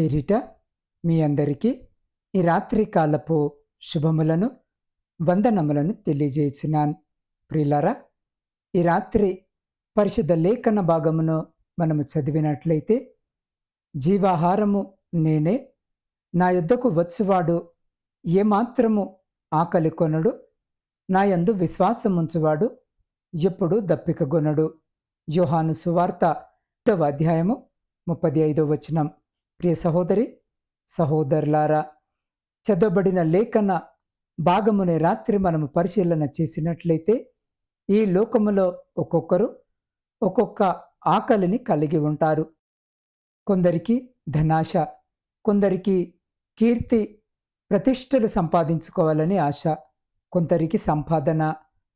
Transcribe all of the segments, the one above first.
పేరిట మీ అందరికీ ఈ రాత్రి కాలపు శుభములను వందనములను తెలియజేయుచున్నాను ప్రియులారా ఈ రాత్రి పరిశుద్ధ లేఖన భాగమును మనము చదివినట్లయితే జీవాహారము నేనే నా యుద్ధకు వచ్చువాడు ఏమాత్రము ఆకలి కొనడు నా యందు విశ్వాసముంచువాడు ఎప్పుడు దప్పికగొనడు యోహాను సువార్త అధ్యాయము ముప్పది ఐదో వచనం. ప్రియ సహోదరి సహోదరులారా చదవబడిన లేఖన భాగమునే రాత్రి మనము పరిశీలన చేసినట్లయితే ఈ లోకములో ఒక్కొక్కరు ఒక్కొక్క ఆకలిని కలిగి ఉంటారు. కొందరికి ధనాశ కొందరికి కీర్తి ప్రతిష్టలు సంపాదించుకోవాలని ఆశ కొందరికి సంపాదన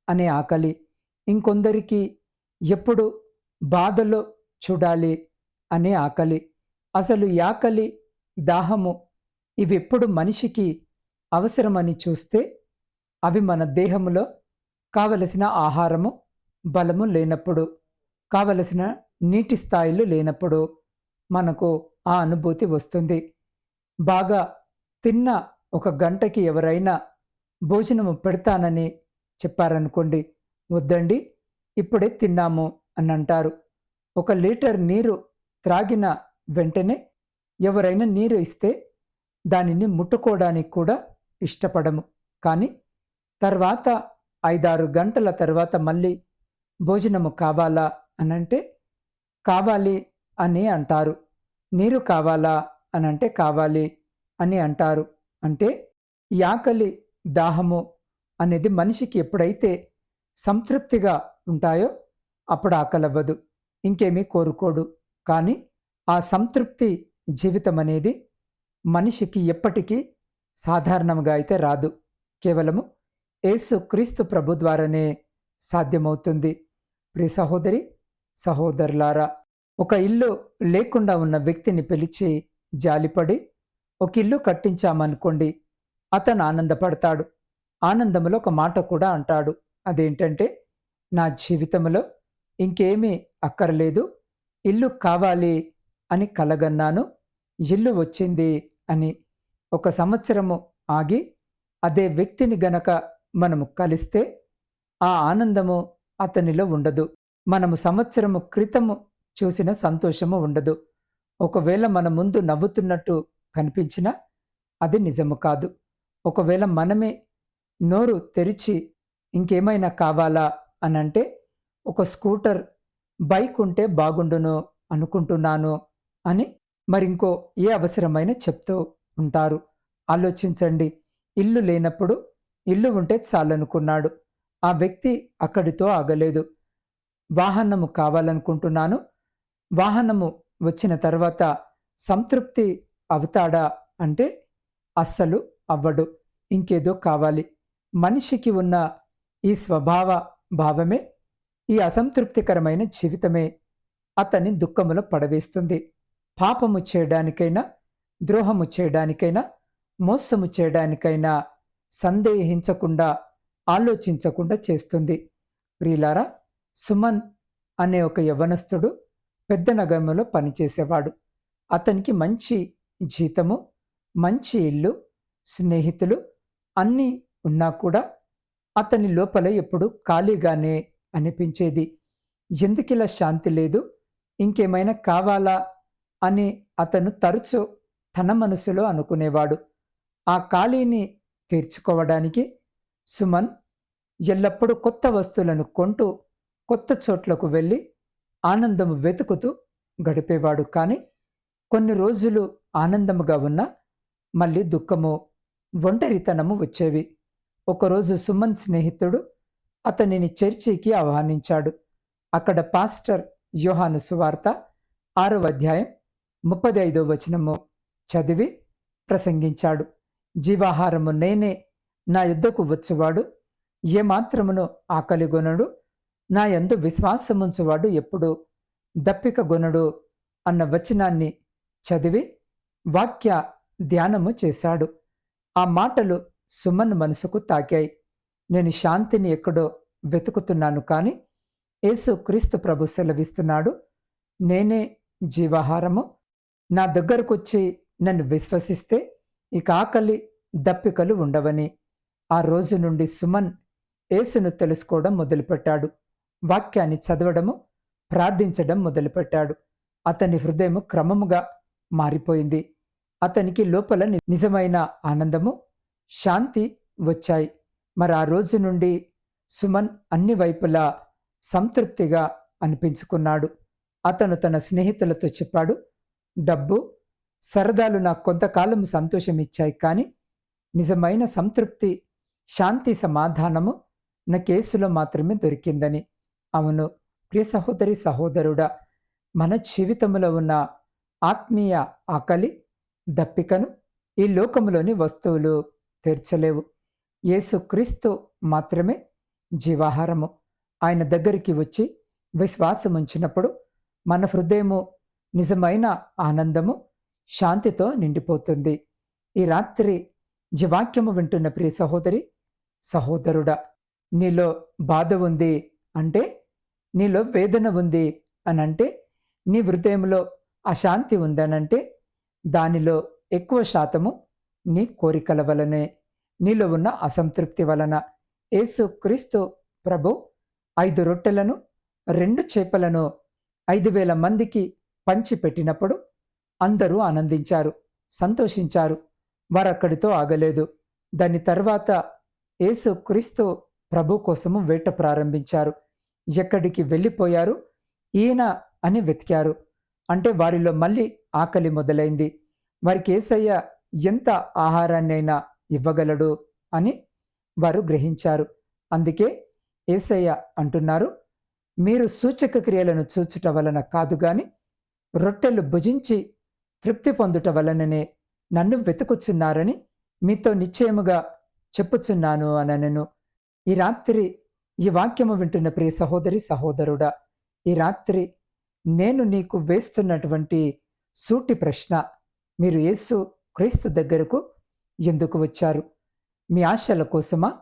అనే ఆకలి ఇంకొందరికి ఎప్పుడు బాధలో చూడాలి అనే ఆకలి అసలు యాకలి దాహము ఇవెప్పుడు మనిషికి అవసరమని చూస్తే అవి మన దేహములో కావలసిన ఆహారము బలము లేనప్పుడు కావలసిన నీటి స్థాయిలు లేనప్పుడు మనకు ఆ అనుభూతి వస్తుంది. బాగా తిన్న ఒక గంటకి ఎవరైనా భోజనము పెడతానని చెప్పారనుకోండి వద్దండి ఇప్పుడే తిన్నాము అని అంటారు ఒక లీటర్ నీరు త్రాగిన వెంటనే ఎవరైనా నీరు ఇస్తే దానిని ముట్టుకోవడానికి కూడా ఇష్టపడము. కానీ తర్వాత ఐదారు గంటల తర్వాత మళ్ళీ భోజనము కావాలా అనంటే కావాలి అని అంటారు. నీరు కావాలా అనంటే కావాలి అని అంటారు. అంటే యాకలి దాహము అనేది మనిషికి ఎప్పుడైతే సంతృప్తిగా ఉంటాయో అప్పుడు ఆకలవ్వదు. ఇంకేమీ కోరుకోడు. కానీ ఆ సంతృప్తి జీవితం అనేది మనిషికి ఎప్పటికీ సాధారణంగా అయితే రాదు. కేవలము యేసు క్రీస్తు ప్రభు ద్వారానే సాధ్యమవుతుంది. ప్రి సహోదరి సహోదరులారా ఒక ఇల్లు లేకుండా ఉన్న వ్యక్తిని పిలిచి జాలిపడి ఒక ఇల్లు కట్టించామనుకోండి అతను ఆనందపడతాడు. ఆనందంలో ఒక మాట కూడా అంటాడు. అదేంటంటే నా జీవితంలో ఇంకేమీ అక్కర్లేదు. ఇల్లు కావాలి అని కలగన్నాను. ఇల్లు వచ్చింది అని ఒక సంవత్సరము ఆగి అదే వ్యక్తిని గనక మనము కలిస్తే ఆ ఆనందము అతనిలో ఉండదు. మనము సంవత్సరము క్రితము చూసిన సంతోషము ఉండదు. ఒకవేళ మన ముందు నవ్వుతున్నట్టు కనిపించినా అది నిజము కాదు. ఒకవేళ మనమే నోరు తెరిచి ఇంకేమైనా కావాలా అనంటే ఒక స్కూటర్ బైక్ ఉంటే బాగుండును అనుకుంటున్నాను అని మరింకో ఏ అవసరమైన చెప్తూ ఉంటారు. ఆలోచించండి. ఇల్లు లేనప్పుడు ఇల్లు ఉంటే చాలనుకున్నాడు. ఆ వ్యక్తి అక్కడితో ఆగలేదు. వాహనము కావాలనుకుంటున్నాను. వాహనము వచ్చిన తర్వాత సంతృప్తి అవుతాడా అంటే అస్సలు అవ్వడు. ఇంకేదో కావాలి. మనిషికి ఉన్న ఈ స్వభావ భావమే ఈ అసంతృప్తికరమైన జీవితమే అతన్ని దుఃఖములో పడవేస్తుంది. పాపము చేయడానికైనా ద్రోహము చేయడానికైనా మోసము చేయడానికైనా సందేహించకుండా ఆలోచించకుండా చేస్తుంది. ప్రియులారా సుమన్ అనే ఒక యవనస్తుడు పెద్ద నగరంలో పనిచేసేవాడు. అతనికి మంచి జీతము మంచి ఇల్లు స్నేహితులు అన్నీ ఉన్నా కూడా అతని లోపల ఎప్పుడు ఖాళీగానే అనిపించేది. ఎందుకిలా శాంతి లేదు? ఇంకేమైనా కావాలా? అని అతను తరచు తన మనసులో అనుకునేవాడు. ఆ ఖాళీని తీర్చుకోవడానికి సుమన్ ఎల్లప్పుడూ కొత్త వస్తువులను కొంటూ కొత్త చోట్లకు వెళ్ళి ఆనందము వెతుకుతూ గడిపేవాడు. కానీ కొన్ని రోజులు ఆనందముగా ఉన్నా మళ్ళీ దుఃఖము ఒంటరితనము వచ్చేవి. ఒకరోజు సుమన్ స్నేహితుడు అతనిని చర్చికి ఆహ్వానించాడు. అక్కడ పాస్టర్ యోహాను సువార్త ఆరో అధ్యాయం ముప్పది ఐదో వచనము చదివి ప్రసంగించాడు. జీవాహారము నేనే నా యుద్ధకు వచ్చువాడు ఏమాత్రమును ఆకలిగొనడు నా యందు విశ్వాసముంచువాడు ఎప్పుడు దప్పిక గొనడు అన్న వచనాన్ని చదివి వాక్య ధ్యానము చేశాడు. ఆ మాటలు సుమన్ మనసుకు తాకాయి. నేను శాంతిని ఎక్కడో వెతుకుతున్నాను కానీ యేసు క్రీస్తు ప్రభు సెలవిస్తున్నాడు నేనే జీవాహారము నా దగ్గరకొచ్చి నన్ను విశ్వసిస్తే ఇక ఆకలి దప్పికలు ఉండవని. ఆ రోజు నుండి సుమన్ యేసును తెలుసుకోవడం మొదలుపెట్టాడు. వాక్యాన్ని చదవడము ప్రార్థించడం మొదలుపెట్టాడు. అతని హృదయం క్రమముగా మారిపోయింది. అతనికి లోపల నిజమైన ఆనందము శాంతి వచ్చాయి. మరి ఆ రోజు నుండి సుమన్ అన్ని వైపులా సంతృప్తిగా అనిపించుకున్నాడు. అతను తన స్నేహితులతో చెప్పాడు డబ్బు సరదాలు నాకు కొంతకాలం సంతోషం ఇచ్చాయి కానీ నిజమైన సంతృప్తి శాంతి సమాధానము నా కేసులో మాత్రమే దొరికిందని. అవును ప్రియ సహోదరి సహోదరుడా మన జీవితంలో ఉన్న ఆత్మీయ ఆకలి దప్పికను ఈ లోకంలోని వస్తువులు తీర్చలేవు. యేసుక్రీస్తు మాత్రమే జీవాహారము. ఆయన దగ్గరికి వచ్చి విశ్వాసం ఉంచినప్పుడు మన హృదయము నిజమైన ఆనందము శాంతితో నిండిపోతుంది. ఈ రాత్రి జీవాక్యము వింటున్న ప్రియ సహోదరి సహోదరుడా నీలో బాధ ఉంది అంటే నీలో వేదన ఉంది అని అంటే నీ హృదయంలో అశాంతి ఉందనంటే దానిలో ఎక్కువ శాతము నీ కోరికల వలనే నీలో ఉన్న అసంతృప్తి వలన. యేసు క్రీస్తు ప్రభు ఐదు రొట్టెలను రెండు చేపలను ఐదు వేల మందికి పంచిపెట్టినప్పుడు అందరూ ఆనందించారు సంతోషించారు. వారక్కడితో ఆగలేదు. దాని తర్వాత యేసు క్రీస్తు ప్రభు కోసము వేట ప్రారంభించారు. ఎక్కడికి వెళ్ళిపోయారు? ఈయన అని వెతికారు. అంటే వారిలో మళ్ళీ ఆకలి మొదలైంది. వారికి ఏసయ్య ఎంత ఆహారాన్నైనా ఇవ్వగలడు అని వారు గ్రహించారు. అందుకే ఏసయ్య అంటున్నారు మీరు సూచక క్రియలను చూచుట వలన కాదు కానీ రొట్టెలు భుజించి తృప్తి పొందుట వలననే నన్ను వెతుకుచున్నారని మీతో నిశ్చయముగా చెప్పుచున్నాను అనను. ఈ రాత్రి ఈ వాక్యము వింటున్న ప్రియ సహోదరి సహోదరుడా ఈ రాత్రి నేను నీకు వేస్తున్నటువంటి సూటి ప్రశ్న మీరు యేసు క్రీస్తు దగ్గరకు ఎందుకు వచ్చారు? మీ ఆశల కోసమా?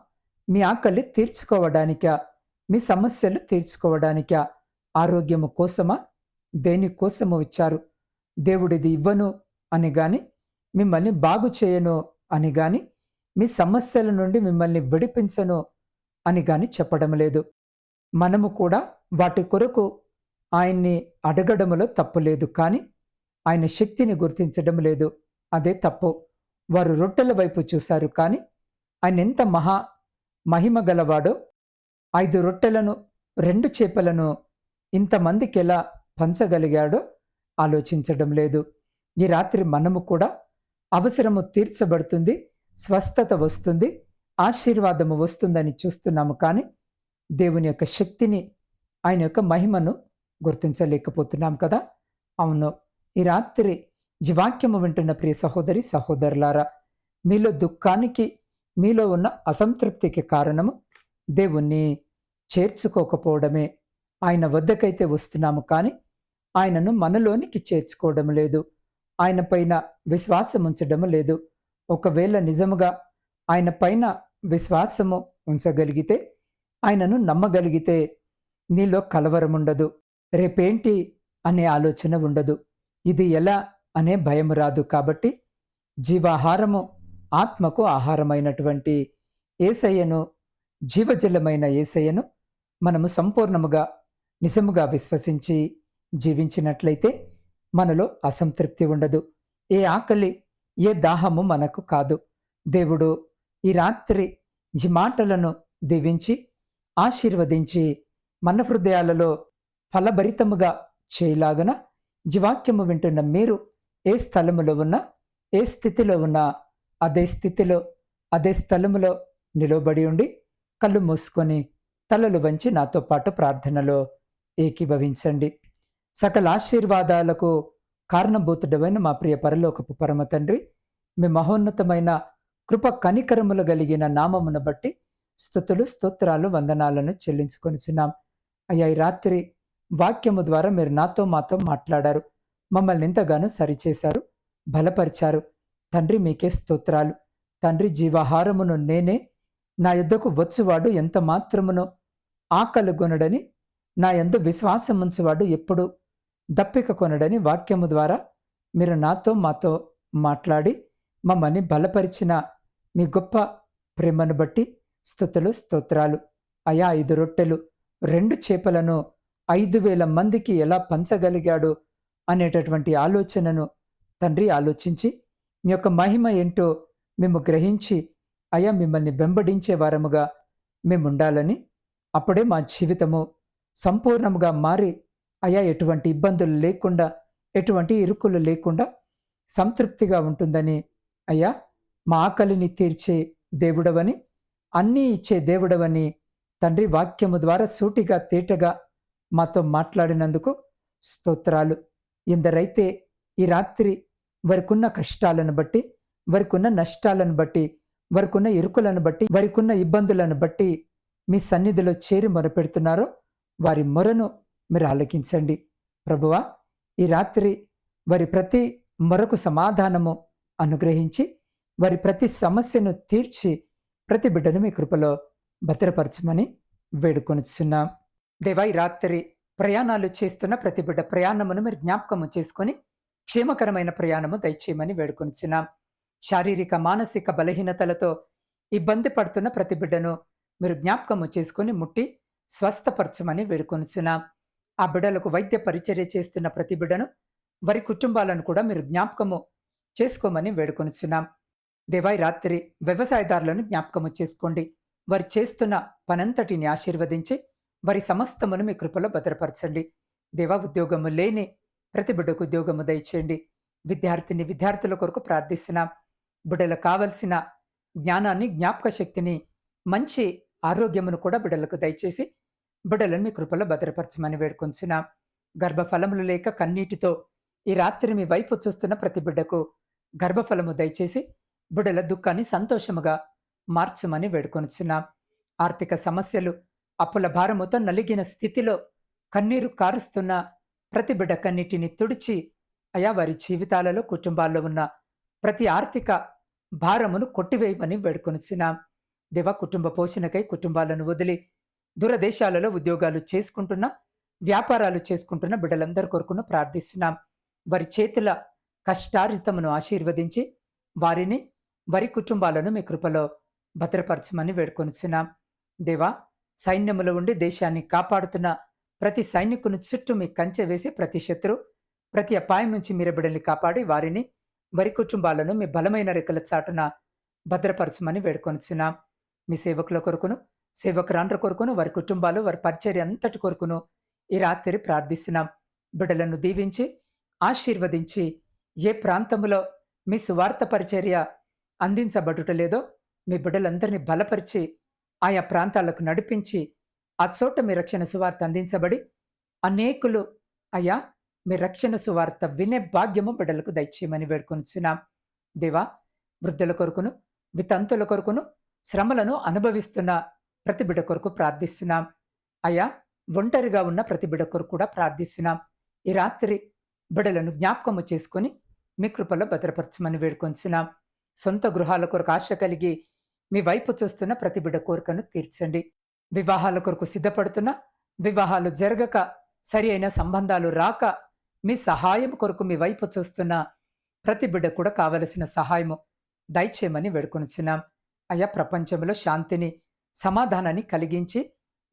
మీ ఆకలి తీర్చుకోవడానికా? మీ సమస్యలు తీర్చుకోవడానికా? ఆరోగ్యము కోసమా? దేనికోసము వచ్చారు దేవుడిది ఇవ్వను అని గాని మిమ్మల్ని బాగు చేయను అని గాని మీ సమస్యల నుండి మిమ్మల్ని విడిపించను అని గాని చెప్పడం లేదు. మనము కూడా వాటి కొరకు ఆయన్ని అడగడములో తప్పు లేదు కానీ ఆయన శక్తిని గుర్తించడం లేదు. అదే తప్పు. వారు రొట్టెల వైపు చూశారు కానీ ఆయన ఎంత మహా మహిమ గలవాడో ఐదు రొట్టెలను రెండు చేపలను ఇంతమందికి ఎలా పంచగలిగాడో ఆలోచించడం లేదు. ఈ రాత్రి మనము కూడా అవసరము తీర్చబడుతుంది స్వస్థత వస్తుంది ఆశీర్వాదము వస్తుందని చూస్తున్నాము కానీ దేవుని యొక్క శక్తిని ఆయన యొక్క మహిమను గుర్తించలేకపోతున్నాం కదా? అవును ఈ రాత్రి జీవాక్యము వింటున్న ప్రియ సహోదరి సహోదరులారా మీలో దుఃఖానికి మీలో ఉన్న అసంతృప్తికి కారణము దేవుణ్ణి చేర్చుకోకపోవడమే. ఆయన వద్దకైతే వస్తున్నాము కానీ ఆయనను మనలోనికి చేర్చుకోవడం లేదు. ఆయన పైన విశ్వాసం ఉంచడం లేదు. ఒకవేళ నిజముగా ఆయన పైన విశ్వాసము ఉంచగలిగితే ఆయనను నమ్మగలిగితే నీలో కలవరం ఉండదు రేపేంటి అనే ఆలోచన ఉండదు. ఇది ఎలా అనే భయం రాదు కాబట్టి జీవాహారము ఆత్మకు ఆహారమైనటువంటి ఏసయ్యను జీవజలమైన ఏసయ్యను మనము సంపూర్ణముగా నిజముగా విశ్వసించి జీవించినట్లయితే మనలో అసంతృప్తి ఉండదు. ఏ ఆకలి ఏ దాహము మనకు కాదు. దేవుడు ఈ రాత్రి ఈ మాటలను దీవించి ఆశీర్వదించి మన హృదయాలలో ఫలభరితముగా చేయలాగన జీవాక్యము వింటున్న మీరు ఏ స్థలములో ఉన్నా ఏ స్థితిలో ఉన్నా అదే స్థితిలో అదే స్థలములో నిలబడి ఉండి కళ్ళు మూసుకొని తలలు వంచి నాతో పాటు ప్రార్థనలో ఏకీభవించండి. సకల ఆశీర్వాదాలకు కారణభూతుడమైన మా ప్రియ పరలోకపు పరమ తండ్రి మీ మహోన్నతమైన కృప కనికరములు కలిగిన నామమును బట్టి స్థుతులు స్తోత్రాలు వందనాలను చెల్లించుకొనిచున్నాం. అయ్యా ఈ రాత్రి వాక్యము ద్వారా మీరు నాతో మాతో మాట్లాడారు. మమ్మల్ని ఎంతగానో సరిచేశారు బలపరిచారు. తండ్రి మీకే స్తోత్రాలు. తండ్రి జీవాహారమును నేనే నా యుద్ధకు వచ్చువాడు ఎంత మాత్రమును ఆకలిగొనడని నా ఎందు విశ్వాసముంచువాడు ఎప్పుడు దప్పిక కొనడని వాక్యము ద్వారా మీరు నాతో మాతో మాట్లాడి మమ్మల్ని బలపరిచిన మీ గొప్ప ప్రేమను బట్టి స్థుతులు స్తోత్రాలు. అయా ఐదు రొట్టెలు రెండు చేపలను ఐదు వేల మందికి ఎలా పంచగలిగాడు అనేటటువంటి ఆలోచనను తండ్రి ఆలోచించి మీ యొక్క మహిమ ఏంటో మేము గ్రహించి అయా మిమ్మల్ని వెంబడించే వారముగా మేముండాలని అప్పుడే మా జీవితము సంపూర్ణముగా మారి అయా ఎటువంటి ఇబ్బందులు లేకుండా ఎటువంటి ఇరుకులు లేకుండా సంతృప్తిగా ఉంటుందని అయ్యా మా ఆకలిని తీర్చే దేవుడవని అన్నీ ఇచ్చే దేవుడవని తండ్రి వాక్యము ద్వారా సూటిగా తేటగా మాతో మాట్లాడినందుకు స్తోత్రాలు. ఎందరైతే ఈ రాత్రి వారికున్న కష్టాలను బట్టి వారికున్న నష్టాలను బట్టి వారికున్న ఇరుకులను బట్టి వారికున్న ఇబ్బందులను బట్టి మీ సన్నిధిలో చేరి మొరపెడుతున్నారో వారి మొరను మీరు ఆలకించండి. ప్రభువా ఈ రాత్రి వారి ప్రతి మరొక సమాధానము అనుగ్రహించి వారి ప్రతి సమస్యను తీర్చి ప్రతి బిడ్డను మీ కృపలో భద్రపరచమని వేడుకొనిచున్నాం. దేవా ఈ రాత్రి ప్రయాణాలు చేస్తున్న ప్రతి బిడ్డ ప్రయాణమును మీరు జ్ఞాపకము చేసుకొని క్షేమకరమైన ప్రయాణము దయచేయమని వేడుకొనిచున్నాం. శారీరక మానసిక బలహీనతలతో ఇబ్బంది పడుతున్న ప్రతి బిడ్డను మీరు జ్ఞాపకము చేసుకుని ముట్టి స్వస్థపరచమని వేడుకొనిచున్నాం. ఆ బిడలకు వైద్య పరిచర్య చేస్తున్న ప్రతి బిడను వారి కుటుంబాలను కూడా మీరు జ్ఞాపకము చేసుకోమని వేడుకొనిచున్నాం. దేవాయి రాత్రి వ్యవసాయదారులను జ్ఞాపకము చేసుకోండి. వారు చేస్తున్న పనంతటిని ఆశీర్వదించి వారి సమస్తమును మీ కృపలో భద్రపరచండి. దేవా ఉద్యోగము లేని ప్రతి బిడ్డకు ఉద్యోగము దయచేయండి. విద్యార్థిని విద్యార్థుల కొరకు ప్రార్థిస్తున్నాం. బిడ్డలకు కావలసిన జ్ఞానాన్ని జ్ఞాపక శక్తిని మంచి ఆరోగ్యమును కూడా బిడ్డలకు దయచేసి బిడ్డలను మీ కృపలో భద్రపరచమని వేడుకొంచిన. గర్భఫలములు లేక కన్నీటితో ఈ రాత్రి మీ వైపు చూస్తున్న ప్రతి బిడ్డకు గర్భఫలము దయచేసి బిడ్డల దుఃఖాన్ని సంతోషముగా మార్చమని వేడుకొనుచున్నా. ఆర్థిక సమస్యలు అప్పుల భారముతో నలిగిన స్థితిలో కన్నీరు కారుస్తున్న ప్రతి బిడ్డ కన్నిటిని తుడిచి అయా వారి జీవితాలలో కుటుంబాల్లో ఉన్న ప్రతి ఆర్థిక భారమును కొట్టివేయమని వేడుకొనుచున్నాం. దివ కుటుంబ పోషణకై కుటుంబాలను వదిలి దూరదేశాలలో ఉద్యోగాలు చేసుకుంటున్న వ్యాపారాలు చేసుకుంటున్న బిడ్డలందరి కొరకును ప్రార్థిస్తున్నాం. వారి చేతుల కష్టారితమును ఆశీర్వదించి వారిని వారి కుటుంబాలను మీ కృపలో భద్రపరచమని వేడుకొనిచున్నాం. దేవా సైన్యములో ఉండి దేశాన్ని కాపాడుతున్న ప్రతి సైనికుని చుట్టూ మీ కంచె వేసి ప్రతి శత్రు ప్రతి అపాయం నుంచి మీరు బిడ్డల్ని కాపాడి వారిని వారి కుటుంబాలను మీ బలమైన రెక్కల చాటున భద్రపరచమని వేడుకొనిచున్నాం. మీ సేవకుల కొరకును సేవకురాండ్ర కొరకును వారి కుటుంబాలు వారి పరిచర్య అంతటి కొరకును. ఈ రాత్రి ప్రార్థిస్తున్నాం. బిడ్డలను దీవించి ఆశీర్వదించి ఏ ప్రాంతంలో మీ సువార్త పరిచర్య అందించబడుట లేదో మీ బిడ్డలందరినీ బలపరిచి ఆయా ప్రాంతాలకు నడిపించి ఆ చోట మీ రక్షణ సువార్త అందించబడి అనేకులు అయ్యా మీ రక్షణ సువార్త వినే భాగ్యము బిడ్డలకు దయచేయమని వేడుకొనిచున్నాం. దేవా వృద్ధుల కొరకును వితంతుల కొరకును శ్రమలను అనుభవిస్తున్న ప్రతి బిడ కొరకు ప్రార్థిస్తున్నాం. అయ్యా ఒంటరిగా ఉన్న ప్రతి బిడ కొరకు కూడా ప్రార్థిస్తున్నాం. ఈ రాత్రి బిడలను జ్ఞాపకము చేసుకుని మీ కృపలో భద్రపరచమని వేడుకొంచున్నాం. సొంత గృహాల కొరకు ఆశ కలిగి మీ వైపు చూస్తున్న ప్రతి బిడ కోరికను తీర్చండి. వివాహాల కొరకు సిద్ధపడుతున్న వివాహాలు జరగక సరి అయిన సంబంధాలు రాక మీ సహాయం కొరకు మీ వైపు చూస్తున్న ప్రతి బిడ్డ కూడా కావలసిన సహాయము దయచేయమని వేడుకొనుచున్నాం అయా ప్రపంచంలో శాంతిని సమాధానాన్ని కలిగించి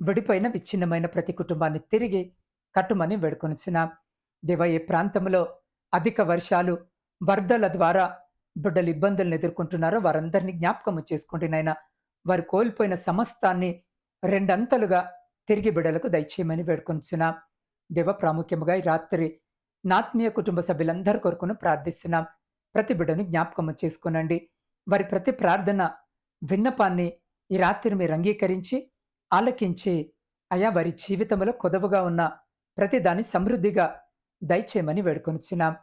విడిపోయిన విచ్ఛిన్నమైన ప్రతి కుటుంబాన్ని తిరిగి కట్టుమని వేడుకొనిచిన దేవ ఏ ప్రాంతంలో అధిక వర్షాలు వరదల ద్వారా బిడ్డలు ఇబ్బందులను ఎదుర్కొంటున్నారో వారందరినీ జ్ఞాపకం చేసుకోండి నాయన. వారు కోల్పోయిన సమస్తాన్ని రెండంతలుగా తిరిగి బిడ్డలకు దయచేయమని వేడుకొంచున్నాం దేవ ప్రాముఖ్యముగా ఈ రాత్రి నాత్మీయ కుటుంబ సభ్యులందరి కొరకును ప్రార్థిస్తున్నాం. ప్రతి బిడ్డను జ్ఞాపకం చేసుకునండి. వారి ప్రతి ప్రార్థన విన్నపాన్ని ఈ రాత్రి మీరు అంగీకరించి ఆలకించి అయా వారి జీవితంలో కొదవగా ఉన్న ప్రతిదాని సమృద్ధిగా దయచేయమని వేడుకొనిచున్నాం.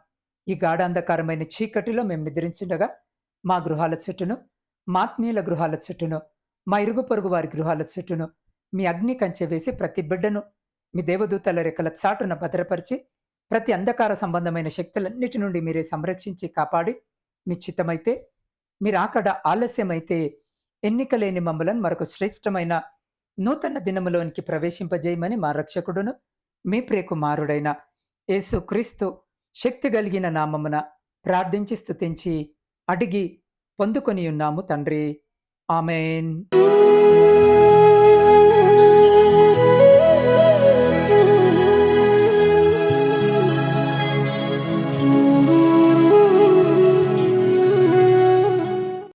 ఈ గాఢాంధకారమైన చీకటిలో మేము నిద్రించుండగా మా గృహాల చుట్టూను మాత్మీయుల గృహాల చుట్టూను మా ఇరుగు పొరుగు వారి గృహాల చుట్టూను మీ అగ్ని కంచె వేసి ప్రతి బిడ్డను మీ దేవదూతల రెక్కల చాటున భద్రపరిచి ప్రతి అంధకార సంబంధమైన శక్తులన్నిటి నుండి మీరే సంరక్షించి కాపాడి మీ చిత్తమైతే మీరు అక్కడ ఆలస్యమైతే ఎన్నికలేని మమ్మలను మరొక శ్రేష్టమైన నూతన దినములోనికి ప్రవేశింపజేయమని మా రక్షకుడును మీ ప్రియకుమారుడైన యేసు క్రీస్తు శక్తి కలిగిన నామమున ప్రార్థించి స్తుతించి అడిగి పొందుకొని ఉన్నాము తండ్రి. ఆమెన్.